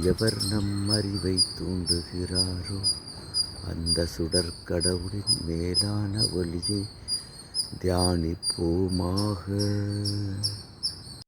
எவர் நம் அறிவை தூண்டுகிறாரோ அந்த சுடற்கடவுளின் மேலான ஒளியை தியானிப்போமாக.